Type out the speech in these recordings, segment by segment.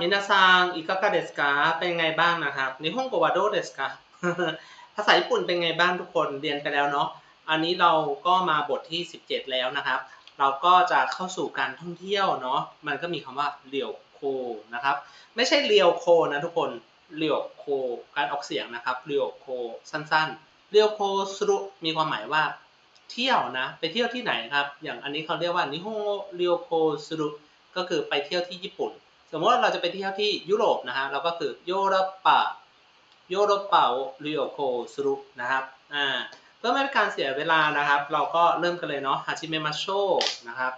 มินาซังอิกากาเดสกาเป็นไงบ้างนะครับนิฮงโกวาโดเดสกาภาษาญี่ปุ่นเป็นไงบ้างทุกคนเรียนไปแล้วเนาะอันนี้เราก็มาบทที่ 17 แล้วนะครับ เราก็จะเข้าสู่การท่องเที่ยวเนาะมันก็มีคำว่าเรียวโคนะครับ ไม่ใช่เรียวโคนะทุกคนเรียวโคการออกเสียงนะครับเรียวโคสั้นๆเรียวโคสรุมีความหมายว่าเที่ยวนะไปเที่ยวที่ไหนครับ อย่างอันนี้เขาเรียกว่านิฮงเรียวโคสรุก็คือไปเที่ยวที่ญี่ปุ่น สมมติเราจะไปเที่ยวที่ยุโรปนะฮะเราก็คือโยโรปาโยโรปาเรียโคสรุนะครับอ่าเพื่อไม่ให้การเสียเวลานะครับ เราก็เริ่มกันเลยเนาะฮาจิเมมาโชนะครับ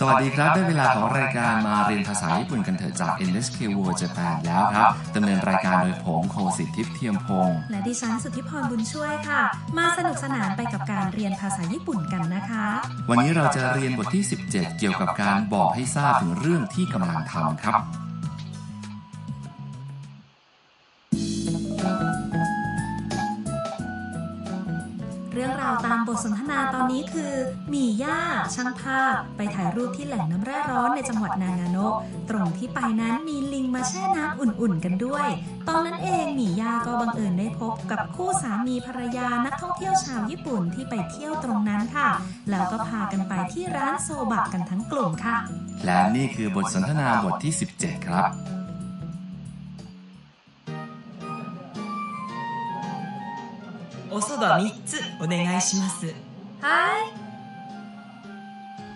สวัสดีครับ ได้เวลาของรายการมาเรียนภาษาญี่ปุ่นกันเถอะจาก NHK World Japan แล้วครับดำเนินรายการโดยผมโคสิทธิ์ทิพย์เทียมพงศ์และดิฉันสุทธิพรบุญช่วยค่ะ มาสนุกสนานไปกับการเรียนภาษาญี่ปุ่นกันนะคะ วันนี้เราจะเรียนบทที่ 17 เกี่ยวกับการบอกให้ทราบถึงเรื่องที่กำลังทำครับ สนทนาตอนนี้คือหมี่ย่าช่างภาพ ไปถ่ายรูปที่แหล่งน้ำแร่ร้อนในจังหวัดนางาโนะตรงที่ไปนั้นมีลิงมาแช่น้ำอุ่นๆกันด้วย ตอนนั้นเองหมี่ย่าก็บังเอิญได้พบกับคู่สามีภรรยานักท่องเที่ยวชาวญี่ปุ่นที่ไปเที่ยวตรงนั้นค่ะ แล้วก็พากันไปที่ร้านโซบะกันทั้งกลุ่มค่ะ และนี่คือบทสนทนาบทที่ 17 ครับ おそば3つお願いしますは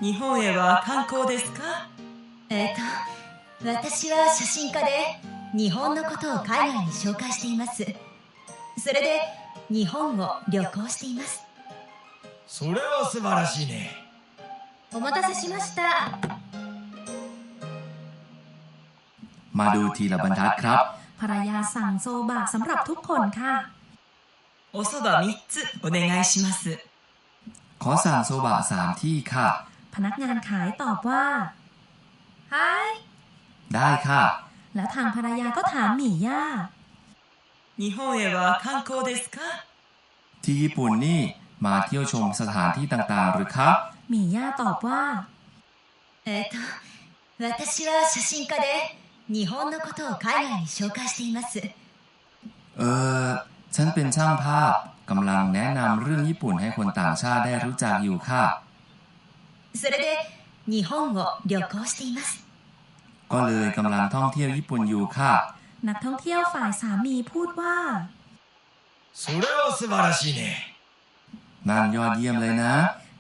い日本へは観光ですかえっ、と私は写真家で日本のことを海外に紹介していますそれで日本を旅行していますそれは素晴らしいねお待たせしました มาดูทีละบรรทัดครับ ภรรยาสั่งโซบะสำหรับทุกคนค่ะ おそば3つお願いします ขอสั่งโซบะสามที่ค่ะ พนักงานขายตอบว่า はい ได้ค่ะ แล้วทางภรรยาก็ถามหมี่ย่า 日本へは観光ですか ที่ญี่ปุ่นนี่มาเที่ยวชมสถานที่ต่างๆ หรือครับ หมี่ย่าตอบว่า えっ、と私は写真家で日本のことを海外に紹介しています เออ ฉันเป็นช่างภาพกำลังแนะนำเรื่องญี่ปุ่นให้คนต่างชาติได้รู้จักอยู่ค่ะ それで日本を旅行しています ก็เลยกำลังท่องเที่ยวญี่ปุ่นอยู่ค่ะ นักท่องเที่ยวฝ่ายสามีพูดว่า それは素晴らしいね นั่นยอดเยี่ยมเลยนะ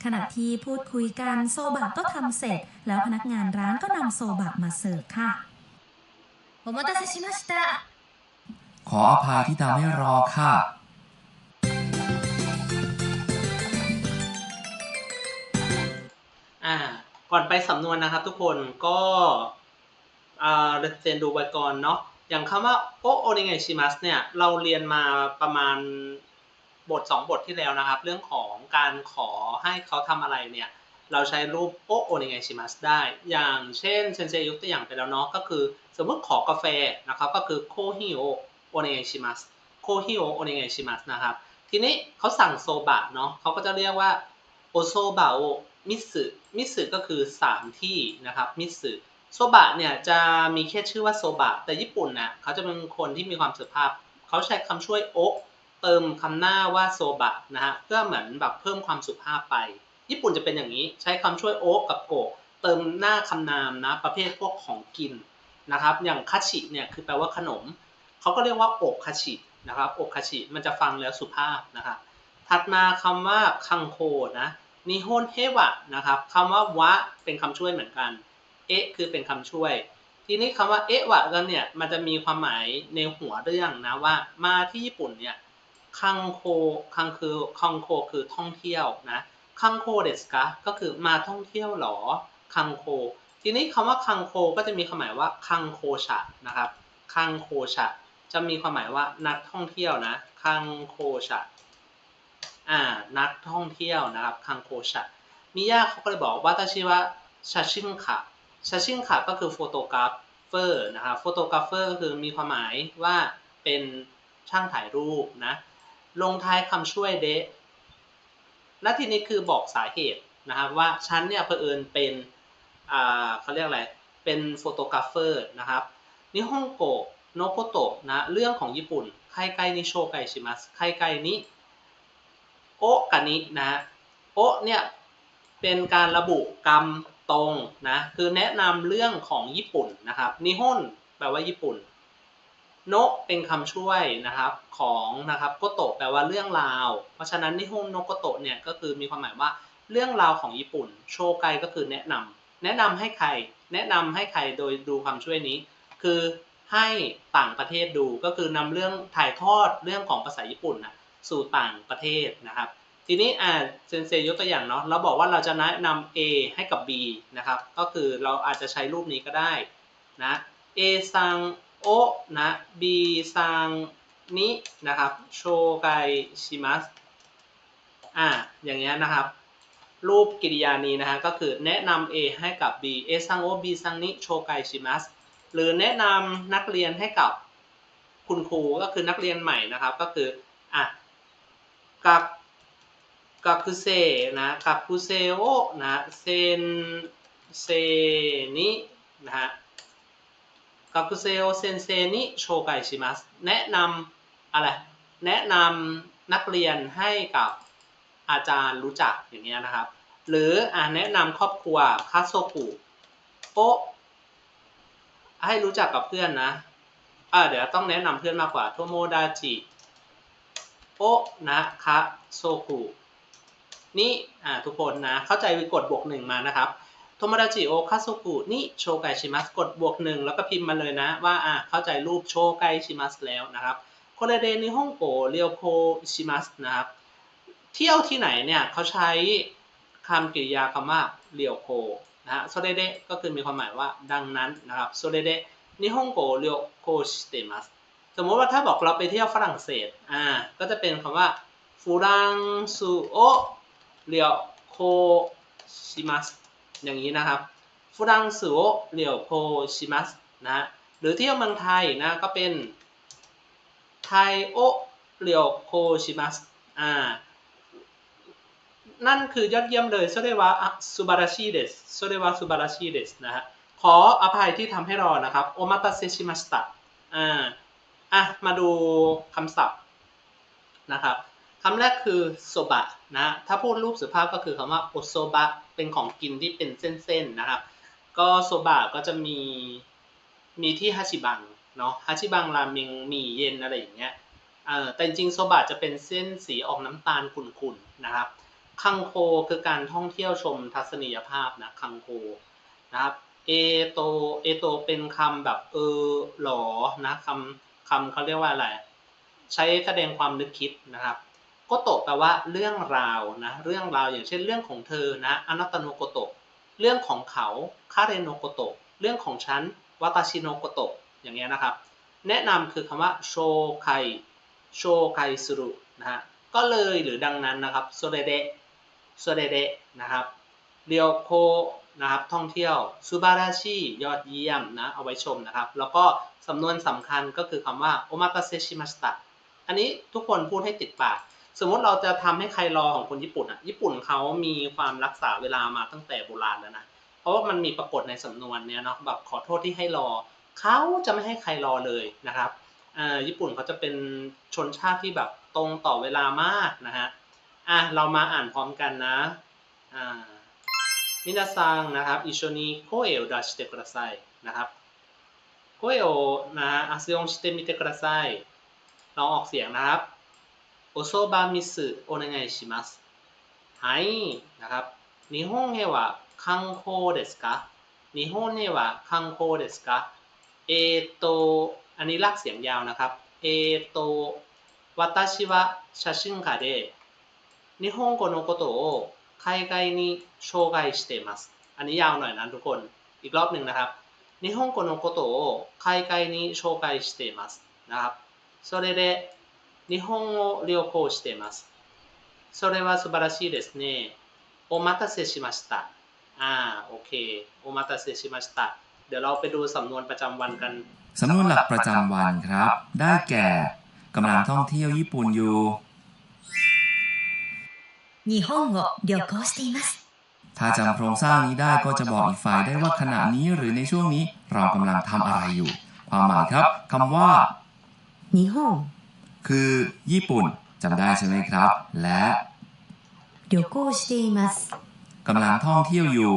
ขณะที่พูดคุยกันโซบะก็ทำเสร็จ แล้วพนักงานร้านก็นำโซบะมาเสิร์ฟค่ะ お待たせしました ขออภัยที่ทำให้รอค่ะ อ่า ก่อนไปสำนวนนะครับทุกคนก็อ่าเรียนดูไว้ก่อนเนาะอย่างคำว่าโอโอนิเงชิมัสเนี่ย เราเรียนมาประมาณบท 2 บทที่แล้วนะครับ เรื่องของการขอให้เขาทำอะไรเนี่ย เราใช้รูปโอโอนิเงชิมัสได้ อย่างเช่นเซนเซยุกตัวอย่างไปแล้วเนาะก็คือ สมมติขอกาแฟนะครับก็คือโคฮิโอ โอเนเงชิมัสโคฮิโอโอเนเงชิมัสนะครับ ทีนี้เขาสั่งโซบะเนาะเขาก็จะเรียกว่าโอโซบะโอมิสึมิสึก็คือ 3 ที่นะครับมิสึโซบะเนี่ยจะมีแค่ชื่อว่าโซบะแต่ญี่ปุ่นน่ะเขาจะเป็นคนที่มีความสุภาพเขาใช้คำช่วยโอะเติมคำหน้าว่าโซบะนะฮะเพื่อเหมือนแบบเพิ่มความสุภาพไป ญี่ปุ่นจะเป็นอย่างนี้ใช้คำช่วยโอะกับโกะเติมหน้าคำนามนะประเภทพวกของกินนะครับอย่างคาชิเนี่ยคือแปลว่าขนม เขาก็เรียกว่าอกคาชินะครับ อกคาชิมันจะฟังแล้วสุภาพนะครับถัดมาคำว่าคังโคนะนิฮนเฮวะนะครับคำว่าวะเป็นคำช่วยเหมือนกัน เอะคือเป็นคำช่วย ทีนี้คำว่าเอะวะกันเนี่ยมันจะมีความหมายในหัวเรื่องนะว่ามาที่ญี่ปุ่นเนี่ยคังโคคังคือคังโคคือท่องเที่ยวนะคังโคเดสกะก็คือมาท่องเที่ยวหรอคังโค ทีนี้คำว่าคังโคก็จะมีความหมายว่าคังโคชะนะครับคังโคชะ จะมีความหมายว่านักท่องเที่ยวนะคังโคชะอ่านักท่องเที่ยวนะครับคังโคชะมิยาเขาก็เลยบอกว่าตาชิวะชาชินคะชาชินคะก็คือโฟโตกราฟเฟอร์นะครับโฟโตกราฟเฟอร์ก็คือมีความหมายว่าเป็นช่างถ่ายรูปนะลงท้ายคำช่วยเดะและทีนี้คือบอกสาเหตุนะครับว่าฉันเนี่ยเผอิญเป็นอ่าเขาเรียกอะไรเป็นโฟโตกราฟเฟอร์นะครับนิฮงโกะ โนโกโตะนะเรื่องของญี่ปุ่นไคไกนิโชไกชิมัสไคไกนิโอะกานินะโอะเนี่ยเป็นการระบุกรรมตรงนะคือแนะนำเรื่องของญี่ปุ่นนะครับนิฮนแปลว่าญี่ปุ่นโนะเป็นคำช่วยนะครับของนะครับโกโตะแปลว่าเรื่องราว เพราะฉะนั้นนิฮงโนโกโตะเนี่ยก็คือมีความหมายว่าเรื่องราวของญี่ปุ่น โชไกก็คือแนะนำแนะนำให้ใคร แนะนำให้ใครโดยดูคำช่วยนี้ คือ ให้ต่างประเทศดูก็คือนำเรื่องถ่ายทอดเรื่องของภาษาญี่ปุ่นนะสู่ต่างประเทศนะครับ ทีนี้อ่าเซนเซยกตัวอย่างเนาะเราบอกว่าเราจะแนะนำ A ให้กับ B นะครับ ก็คือเราอาจจะใช้รูปนี้ก็ได้นะ A ซังโอนะ B ซังนินะครับโชไกชิมัสอ่าอย่างเงี้ยนะครับ รูปกริยานี้นะฮะก็คือแนะนำ A ให้กับ B A ซังโอ B ซังนิโชไกชิมัส หรือแนะนำนักเรียนให้กับคุณครูก็คือนักเรียนใหม่นะครับ ก็คืออะกับกัคุเซนะกัคุเซโอนะเซนเซนินะฮะกัคุเซโอเซนเซนิโชไกชิมัสแนะนำอะไรแนะนำนักเรียนให้กับอาจารย์รู้จักอย่างเงี้ยนะครับ หรืออ่าแนะนำครอบครัวคาโซกุโอ ให้รู้จักกับเพื่อนนะ อ่าเดี๋ยวต้องแนะนำเพื่อนมากกว่า โทโมดาจิ โอนะคะโซกุนี่อ่าทุกคนนะ เข้าใจกดบวกหนึ่งมานะครับ โทโมดาจิโอคาสุกุนี่โชไกชิมัส กดบวกหนึ่งแล้วก็พิมพ์มาเลยนะ ว่าอ่าเข้าใจรูปโชไกชิมัสแล้วนะครับโคเรเดนิฮงโกเรียวโคชิมัสนะครับ เที่ยวที่ไหนเนี่ยเขาใช้คำกริยาคำว่าเรียวโค นะฮะโซเดเดก็คือมีความหมายว่าดังนั้นนะครับโซเดเดนิฮงโกเรียวโคชิเตมัสสมมติว่าถ้าบอกเราไปเที่ยวฝรั่งเศสอ่าก็จะเป็นคำว่าฟูรังซูโอเรียวโคชิมัสอย่างนี้นะครับฝรั่งเศสเรียวโคชิมัสนะฮะหรือเที่ยวเมืองไทยนะก็เป็นไทโอเรียวโคชิมัสอ่า นั่นคือยอดเยี่ยมเลยโซเดวะซูบาราชิเดสโซเดวะซูบาราชิเดสนะฮะขออภัยที่ทำให้รอนะครับโอมาตาเซชิมัสตะอ่าอะมาดูคำศัพท์นะครับคำแรกคือโซบะนะถ้าพูดรูปสุภาพก็คือคำว่าโอโซบะเป็นของกินที่เป็นเส้นๆนะครับ ก็โซบะก็จะมีมีที่ฮาชิบังเนาะฮาชิบังราเมงมีเย็นอะไรอย่างเงี้ยเออแต่จริงโซบะจะเป็นเส้นสีออกน้ำตาลขุ่นๆนะครับ คังโคคือการท่องเที่ยวชมทัศนียภาพนะคังโคนะครับเอโตเอโตเป็นคำแบบเออหรอนะคำคำเขาเรียกว่าอะไร ใช้แสดงความนึกคิดนะครับโกโตแปลว่าเรื่องราวนะเรื่องราวอย่างเช่นเรื่องของเธอนะอนัตโนโกโตเรื่องของเขาคาเรโนโกโตเรื่องของฉันวาตาชิโนโกโตอย่างเงี้ยนะครับ แนะนำคือคำว่าโชไคโชไคสุรุนะฮะก็เลยหรือดังนั้นนะครับโซเดเด โซเดเดนะครับเรียวโคนะครับท่องเที่ยวซูบาราชิยอดเยี่ยมนะเอาไว้ชมนะครับ แล้วก็สำนวนสำคัญก็คือคำว่าโอมาตาเซชิมัสตะอันนี้ทุกคนพูดให้ติดปาก สมมติเราจะทำให้ใครรอของคนญี่ปุ่นอะญี่ปุ่นเขามีความรักษาเวลามาตั้งแต่โบราณแล้วนะเพราะว่ามันมีปรากฏในสำนวนเนี้ยเนาะแบบขอโทษที่ให้รอเขาจะไม่ให้ใครรอเลยนะครับญี่ปุ่นเขาจะเป็นชนชาติที่แบบตรงต่อเวลามากนะฮะ อะเรามาอ่านพร้อมกันนะมินาซังนะครับอิชโนีโคเอลดัชเตกระไซนะครับโคเอลนะอาซิองสเตมิเตกระไซลองออกเสียงนะครับโอโซบามิสโอนังไงชิมัสไฮนะครับญี่ปุ่นเหรอคังโคเดสกะญี่ปุ่นเหรอคังโคเดสกะเอโตอันนี้ลากเสียงยาวนะครับเอโตวัตชิวะชาชิงคาเดะ 私は写真家で日本語のことを海外に紹介していますอันนี้ยาวหน่อยนะทุกคนอีกรอบหนึ่งนะครับ日本語のことを海外に紹介していますนะครับそれで日本を旅行しています。それは素晴らしいですね。お待たせしました。อ่าโอเค โอมาตาเซชิมาสตะเดี๋ยวเราไปดูสำนวนประจำวันกัน สำนวนหลักประจำวันครับ ได้แก่กำลังท่องเที่ยวญี่ปุ่นอยู่ 日本を旅行していますถ้าจำโครงสร้างนี้ได้ก็จะบอกอีกฝ่ายได้ว่าขณะนี้หรือในช่วงนี้เรากำลังทำอะไรอยู่ ความหมายครับคำว่าญี่ปุ่นคือญี่ปุ่นจำได้ใช่ไหมครับ และ旅行していますกำลังท่องเที่ยวอยู่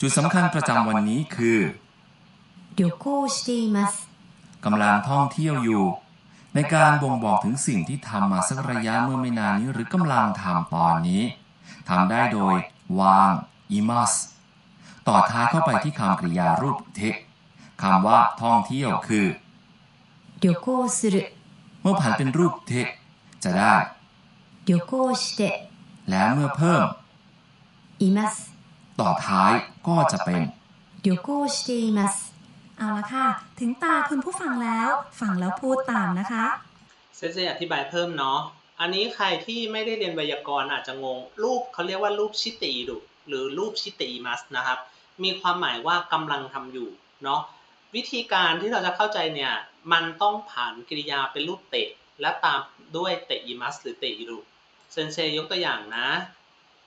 จุดสำคัญประจำวันนี้คือ旅行していますกำลังท่องเที่ยวอยู่ ในการบ่งบอกถึงสิ่งที่ทำมาสักระยะเมื่อไม่นานนี้หรือกำลังทำตอนนี้ทำได้โดยวางอิมัสต่อท้ายเข้าไปที่คำกริยารูปเทคำว่าท่องเที่ยวคือ 旅行する เมื่อผันเป็นรูปเทจะได้ 旅行して แล้วเมื่อเพิ่ม います ต่อท้ายก็จะเป็น 旅行しています เอาละค่ะ ถึงตาคุณผู้ฟังแล้ว ฟังแล้วพูดตามนะคะเซนเซอธิบายเพิ่มเนาะ อันนี้ใครที่ไม่ได้เรียนไวยากรณ์อาจจะงง รูปเขาเรียกว่ารูปชิติดุหรือรูปชิติมัสนะครับ มีความหมายว่ากำลังทำอยู่เนาะ วิธีการที่เราจะเข้าใจเนี่ย มันต้องผ่านกริยาเป็นรูปเตะ และตามด้วยเตอิมัสหรือเตอิรุเซนเซยกตัวอย่างนะ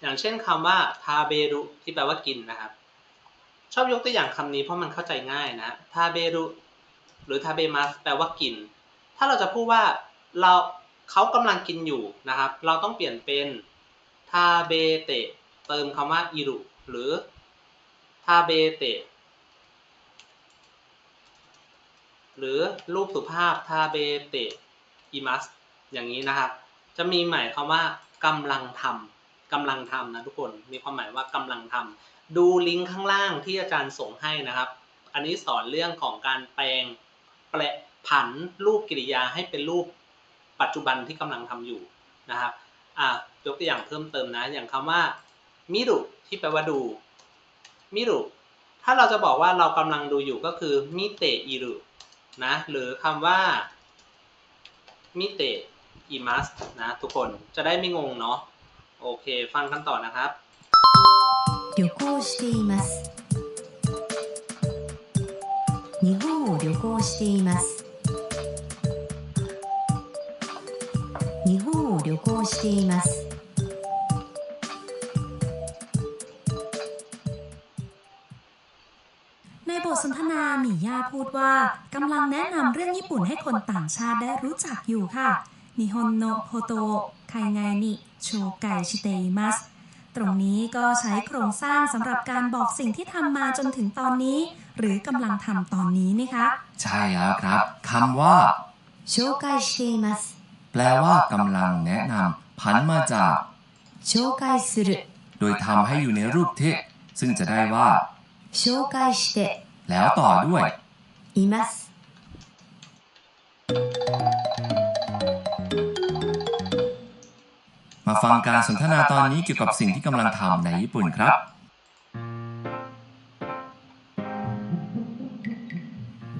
อย่างเช่นคำว่าทาเบรุที่แปลว่ากินนะครับ ชอบยกตัวอย่างคำนี้เพราะมันเข้าใจง่ายนะทาเบรุหรือทาเบมัสแปลว่ากิน ถ้าเราจะพูดว่าเราเขากำลังกินอยู่นะครับ เราต้องเปลี่ยนเป็นทาเบเตะเติมคำว่าอิรุหรือทาเบเตะหรือรูปสุภาพทาเบเตะอิมัสอย่างนี้นะครับ จะมีหมายคำว่ากำลังทำ กำลังทำนะทุกคนมีความหมายว่ากำลังทำดูลิงก์ข้างล่างที่อาจารย์ส่งให้นะครับ อันนี้สอนเรื่องของการแปลงแปลผันรูปกริยาให้เป็นรูปปัจจุบันที่กำลังทำอยู่นะครับอะยกตัวอย่างเพิ่มเติมนะ อย่างคำว่ามิรุที่แปลว่าดูมิรุถ้าเราจะบอกว่าเรากำลังดูอยู่ก็คือมิเตอิรุนะหรือคำว่ามิเตอิมัสนะทุกคนจะได้ไม่งงเนาะ โอเค ฟังกันต่อนะครับ 旅行しています日本を旅行しています日本を旅行しています ในบทสนทนาหมี่ย่าพูดว่ากำลังแนะนำเรื่องญี่ปุ่นให้คนต่างชาติได้รู้จักอยู่ค่ะ นิฮอนโนโฮโตไคไงนิโชไกชิเตมัสตรงนี้ก็ใช้โครงสร้างสำหรับการบอกสิ่งที่ทำมาจนถึงตอนนี้ หรือกำลังทำตอนนี้นะคะ ใช่แล้วครับคำว่าโชไกชิเตมัสแปลว่ากำลังแนะนำพันมาจากโชไกสุโดยทำให้อยู่ในรูปที่ซึ่งจะได้ว่าโชไกชิเตแล้วต่อด้วยอิมัส มาฟังการสนทนาตอนนี้เกี่ยวกับสิ่งที่กำลังทำในญี่ปุ่นครับ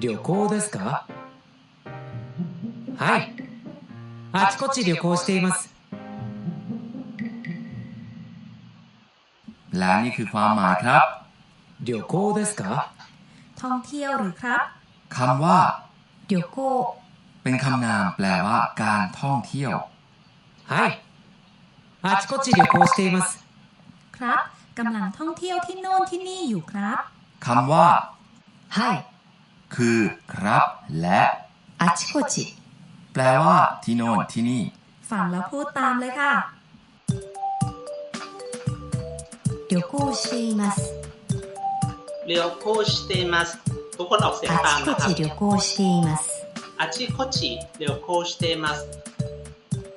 旅行ですかはいあちこち旅行しています และนี่คือความหมายครับ 旅行ですか ท่องเที่ยวหรือครับ คำว่า 旅行 เป็นคำนามแปลว่า การท่องเที่ยว はい あちこち旅行しています ครับกำลังท่องเที่ยวที่โน่นที่นี่อยู่ครับ คำว่า はい คือ ครับ และ あちこち แปลว่า ที่โน่นที่นี่ ฟังแล้วพูดตามเลยค่ะ 旅行しています เรียวโคชเตมัสทุกคนออกเสียง あ ตาม ちこ นะครับ ち旅行しています อาชิโคจิเรียวโคชเตมัส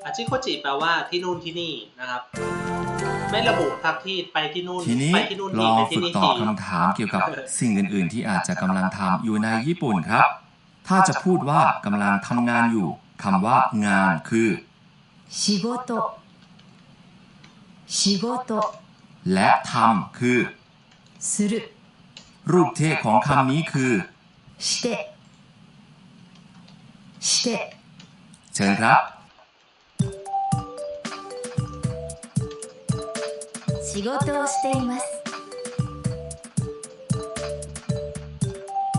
อาชิโคจิแปลว่าที่นู่นที่นี่นะครับ ไม่ระบุครับที่ไปที่นู่น ทีนี้ ไปที่นู่น ล ที อง ไป ฝึ ที่ ก นี่ ตอ ที บคำถามเกี่ยวกับสิ่งอื่น ๆ ที่อาจจะกำลังทำอยู่ในญี่ปุ่นครับ ถ้าจะพูดว่ากำลังทำงานอยู่คำว่างานคือ 仕事仕事 และทำคือ する รูปเทศของคำนี้คือ してして เชิญครับ 仕事をしています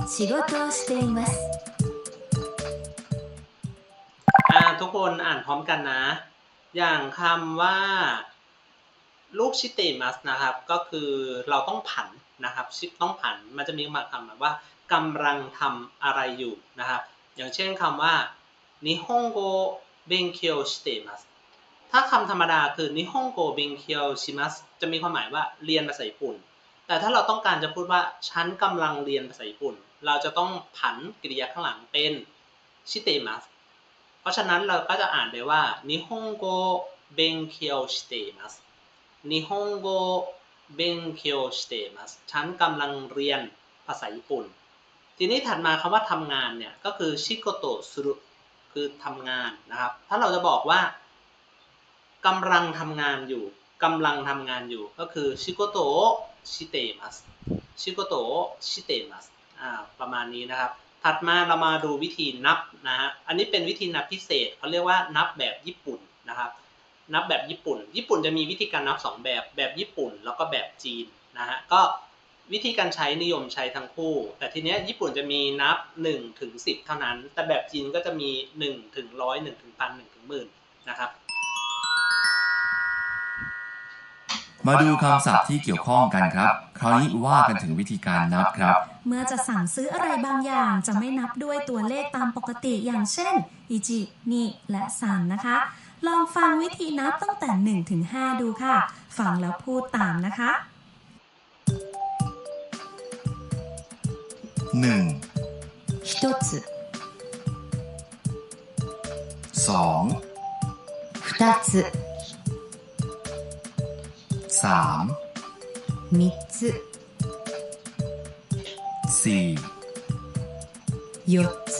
仕事をしていますอ่าทุกคนอ่านพร้อมกันนะ อย่างคำว่า ลูกชิเตมัสนะครับ ก็คือเราต้องผันนะครับชิต้องผันมันจะมีคำแบบว่ากำลังทำอะไรอยู่นะครับ อย่างเช่นคำว่านิฮงโกเบนเคียวชิเตมัส ถ้าคำธรรมดาคือนิฮงโกเบนเคียวชิมัสจะมีความหมายว่าเรียนภาษาญี่ปุ่น แต่ถ้าเราต้องการจะพูดว่าฉันกำลังเรียนภาษาญี่ปุ่น เราจะต้องผันกริยาข้างหลังเป็นชิเตมัสเพราะฉะนั้นเราก็จะอ่านได้ว่านิฮงโกเบนเคียวชิเตมัสนิฮงโกเบนเคียวชิเตมัสฉันกำลังเรียนภาษาญี่ปุ่น ทีนี้ถัดมาคำว่าทำงานเนี่ยก็คือชิโกโตสุรุคือทำงานนะครับ ถ้าเราจะบอกว่า กำลังทำงานอยู่กำลังทำงานอยู่ก็คือชิโกโตชิเตมัสชิโกโตชิเตมัสอ่าประมาณนี้นะครับ ถัดมาเรามาดูวิธีนับนะฮะอันนี้เป็นวิธีนับพิเศษเขาเรียกว่านับแบบญี่ปุ่นนะครับ นับแบบญี่ปุ่น ญี่ปุ่นจะมีวิธีการนับสองแบบแบบญี่ปุ่น แล้วก็แบบจีนนะฮะก็วิธีการใช้นิยมใช้ทั้งคู่ แต่ทีเนี้ยญี่ปุ่นจะมีนับ1ถึง10 เท่านั้น แต่แบบจีนก็จะมี1ถึงร้อย1ถึงพัน1ถึงหมื่นนะครับ มาดูคำศัพท์ที่เกี่ยวข้องกันครับ คราวนี้ว่ากันถึงวิธีการนับครับ เมื่อจะสั่งซื้ออะไรบางอย่างจะไม่นับด้วยตัวเลขตามปกติอย่างเช่นอิจินิและซันนะคะ ลองฟังวิธีนับตั้งแต่1ถึง5ดูค่ะ ฟังแล้วพูดตามนะคะ 1 1つ2 2つ3 3つ4 4つ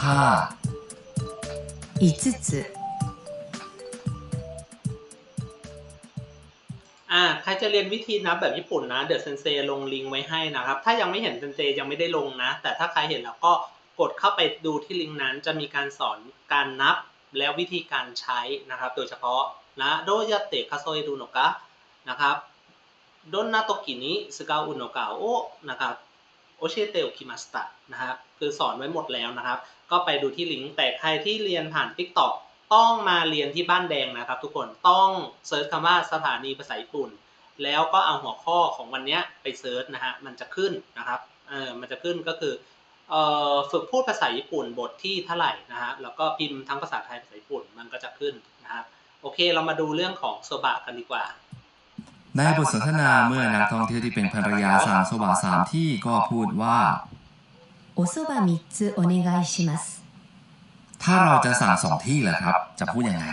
5 5つ อ่าใครจะเรียนวิธีนับแบบญี่ปุ่นนะ เดี๋ยวเซนเซลงลิงก์ไว้ให้นะครับ ถ้ายังไม่เห็นเซนเซยังไม่ได้ลงนะ แต่ถ้าใครเห็นแล้วก็กดเข้าไปดูที่ลิงก์นั้น จะมีการสอนการนับและวิธีการใช้นะครับ โดยเฉพาะ นะโดยาเตะคาโซเอดูโนกะนะครับโดนนาโตกินิสกาอุโนกะโอนะครับโอเชเตโอคิมาสตะนะครับคือสอนไว้หมดแล้วนะครับ ก็ไปดูที่ลิงก์แต่ใครที่เรียนผ่าน TikTok ต้องมาเรียนที่บ้านแดงนะครับ ทุกคนต้องเซิร์ชคำว่าสถานีภาษาญี่ปุ่น แล้วก็เอาหัวข้อของวันนี้ไปเซิร์ชนะฮะมันจะขึ้นนะครับเออมันจะขึ้นก็คือเอ่อฝึกพูดภาษาญี่ปุ่นบทที่เท่าไหร่นะฮะแล้วก็พิมพ์ทั้งภาษาไทยภาษาญี่ปุ่นมันก็จะขึ้นนะครับ โอเคเรามาดูเรื่องของโซบะกันดีกว่า ในบทสนทนาเมื่อนักท่องเที่ยวที่เป็นภรรยาสั่งโซบะสามที่ก็พูดว่า おそば3つお願いします ถ้าเราจะสั่งสองที่แหละครับ จะพูดยังไง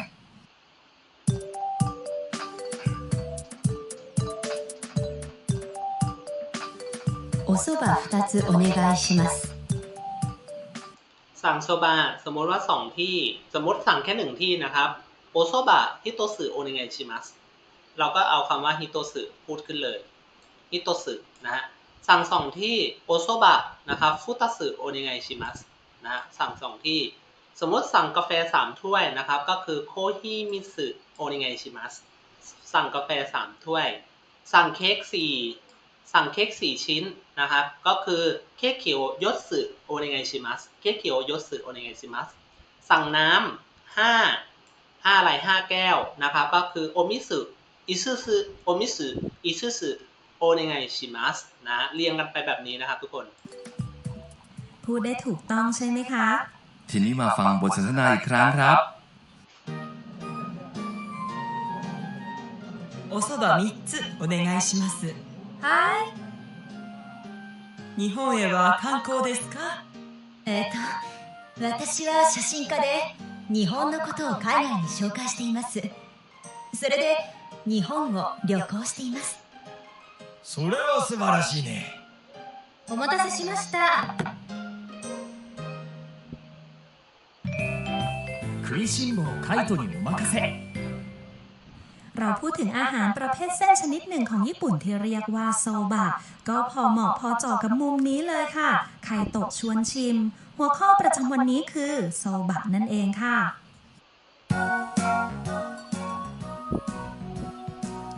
おそば2つお願いします สั่งโซบะสมมติว่าสองที่สมมติสั่งแค่หนึ่งที่นะครับ โอโซบะฮิโตสึโอเนไงชิมัสเราก็เอาคำว่าฮิโตสึพูดขึ้นเลยฮิโตสึนะฮะสั่งสองที่โอโซบะนะครับฟุตสึโอเนไงชิมัสนะฮะสั่งสองที่ สมมติสั่งกาแฟสามถ้วยนะครับ ก็คือโคฮิมิสึโอเนไงชิมัสสั่งกาแฟสามถ้วย สั่งเค้กสี่สั่งเค้กสี่ชิ้นนะครับ ก็คือเค้กเขียวยศสึโอเนไงชิมัสเค้กเขียวยศสึโอเนไงชิมัสสั่งน้ำห้ าห้าอะไรห้าแก้วนะครับ ก็คือโอมิสึอิซึสึโอมิสึอิซึสึโอเนไงชิมัสนะเรียงกันไปแบบนี้นะครับทุกคน พูดได้ถูกต้องใช่ไหมคะ ทีนี้มาฟังบทสนทนาอีกครั้งครับ おそば3つお願いしますはい日本へは観光ですかえっ、と私は写真家で 日本のことを海外に紹介していますそれで日本を旅行していますそれは素晴らしいねお待たせしました食いしん坊カイトにお任せ เราพูดถึงอาหารประเภทเส้นชนิดหนึ่งของญี่ปุ่นที่เรียกว่าโซบะ ก็พอเหมาะพอเจาะกับมุมนี้เลยค่ะ ไข่ตกชวนชิม หัวข้อประจำวันนี้คือโซบะนั่นเองค่ะ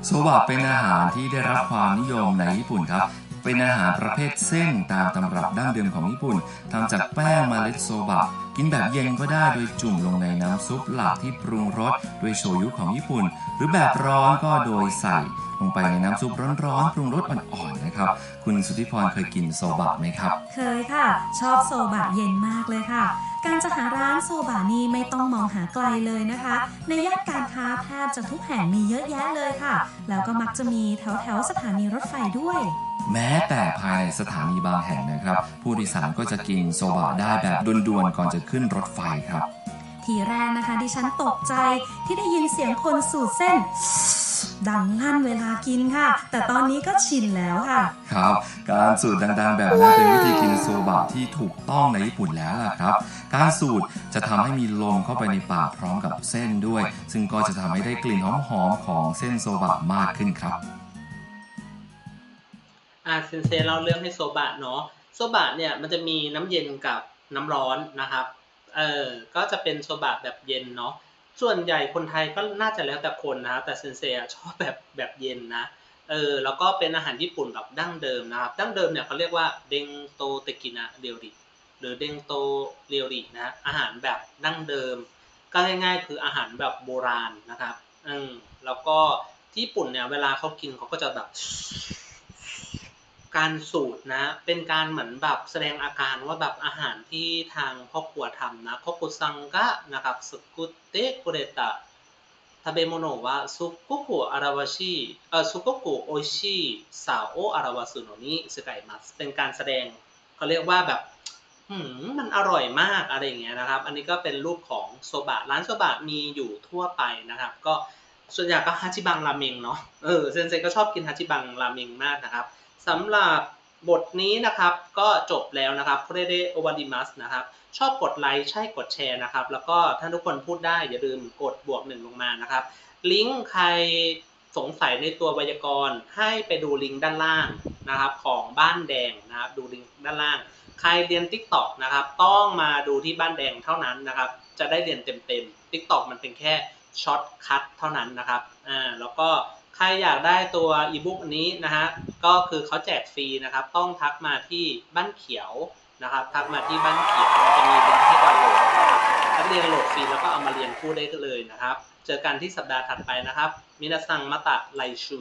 โซบะเป็นอาหารที่ได้รับความนิยมในญี่ปุ่นครับ เป็นอาหารประเภทเส้นตามตำรับดั้งเดิมของญี่ปุ่นทำจากแป้งเมล็ดโซบะกินแบบเย็นก็ได้โดยจุ่มลงในน้ำซุปหลักที่ปรุงรสด้วยโชยุของญี่ปุ่น หรือแบบร้อนก็โดยใส่ลงไปในน้ำซุปร้อนๆปรุงรสอ่อนๆนะครับ คุณสุทธิพรเคยกินโซบะไหมครับ เคยค่ะ ชอบโซบะเย็นมากเลยค่ะ การจะหาร้านโซบะนี่ไม่ต้องมองหาไกลเลยนะคะ ในย่านการค้าแทบจะทุกแห่งมีเยอะแยะเลยค่ะ แล้วก็มักจะมีแถวแถวๆสถานีรถไฟด้วย แม้แต่ภายในสถานีบางแห่งนะครับ ผู้โดยสารก็จะกินโซบะได้แบบด่วนๆก่อนจะขึ้นรถไฟครับ ทีแรกนะคะดิฉันตกใจที่ได้ยินเสียงคนสูดเส้น ดังลั่นเวลากินค่ะ แต่ตอนนี้ก็ชินแล้วค่ะ ครับ การสูดดังๆแบบนั้นเป็นวิธีกินโซบะที่ถูกต้องในญี่ปุ่นแล้วล่ะครับ การสูดจะทำให้มีลมเข้าไปในปากพร้อมกับเส้นด้วย ซึ่งก็จะทำให้ได้กลิ่นหอมๆของเส้นโซบะมากขึ้นครับอ่าเซนเซเล่าเรื่องให้โซบะเนาะโซบะเนี่ยมันจะมีน้ำเย็นกับน้ำร้อนนะครับเออก็จะเป็นโซบะแบบเย็นเนาะ ส่วนใหญ่คนไทยก็น่าจะแล้วแต่คนนะครับแต่เซนเซชอบแบบแบบเย็นนะเออแล้วก็เป็นอาหารญี่ปุ่นแบบดั้งเดิมนะครับดั้งเดิมเนี่ยเขาเรียกว่าเดงโตเตกินะเรียวริหรือเดงโตเรียวรินะอาหารแบบดั้งเดิม ก็ง่ายๆ คืออาหารแบบโบราณนะครับอืมแล้วก็ที่ญี่ปุ่นเนี่ยเวลาเขากินเขาก็จะแบบ การสูตรนะ เป็นการเหมือนแบบแสดงอาการว่าแบบอาหารที่ทางพ่อครัวทำนะพ่อครัวซังกะนะครับสกุเตะกุเรตะทาเบโมโนะว่าสุกุกุอาราวาชิเอ่อสุกุกุโอชิซาโออาราวาสุโนนิสกายมัสเป็นการแสดงเขาเรียกว่าแบบหืมมันอร่อยมากอะไรอย่างเงี้ยนะครับ อันนี้ก็เป็นรูปของโซบะร้านโซบะมีอยู่ทั่วไปนะครับ ก็ส่วนใหญ่ก็ฮาจิบังราเมงเนาะเออเซนเซก็ชอบกินฮาจิบังราเมงมากนะครับ สำหรับบทนี้นะครับก็จบแล้วนะครับคุเรเดโอวาดิมัสนะครับชอบกดไลค์ใช่กดแชร์นะครับ แล้วก็ถ้าทุกคนพูดได้อย่าลืมกดบวกหนึ่งลงมานะครับ ลิงก์ใครสงสัยในตัวไวยากรณ์ให้ไปดูลิงก์ด้านล่างนะครับ ของบ้านแดงนะครับดูลิงก์ด้านล่าง ใครเรียน Tik t o อกนะครับ ต้องมาดูที่บ้านแดงเท่านั้นนะครับ จะได้เรียนเต็มๆ Tik t o อกมันเป็นแค่ช็อตคัทเท่านั้นนะครับอ่าแล้วก็ ใครอยากได้ตัวอีบุ๊กอันนี้นะฮะก็คือเขาแจกฟรีนะครับ ต้องทักมาที่บ้านเขียวนะครับ ทักมาที่บ้านเขียวมันจะมีลิงก์ให้ดาวน์โหลดนะครับนักเรียนโหลดฟรีแล้วก็เอามาเรียนคู่ได้เลยนะครับ เจอกันที่สัปดาห์ถัดไปนะครับมินาซังมาตะไลชู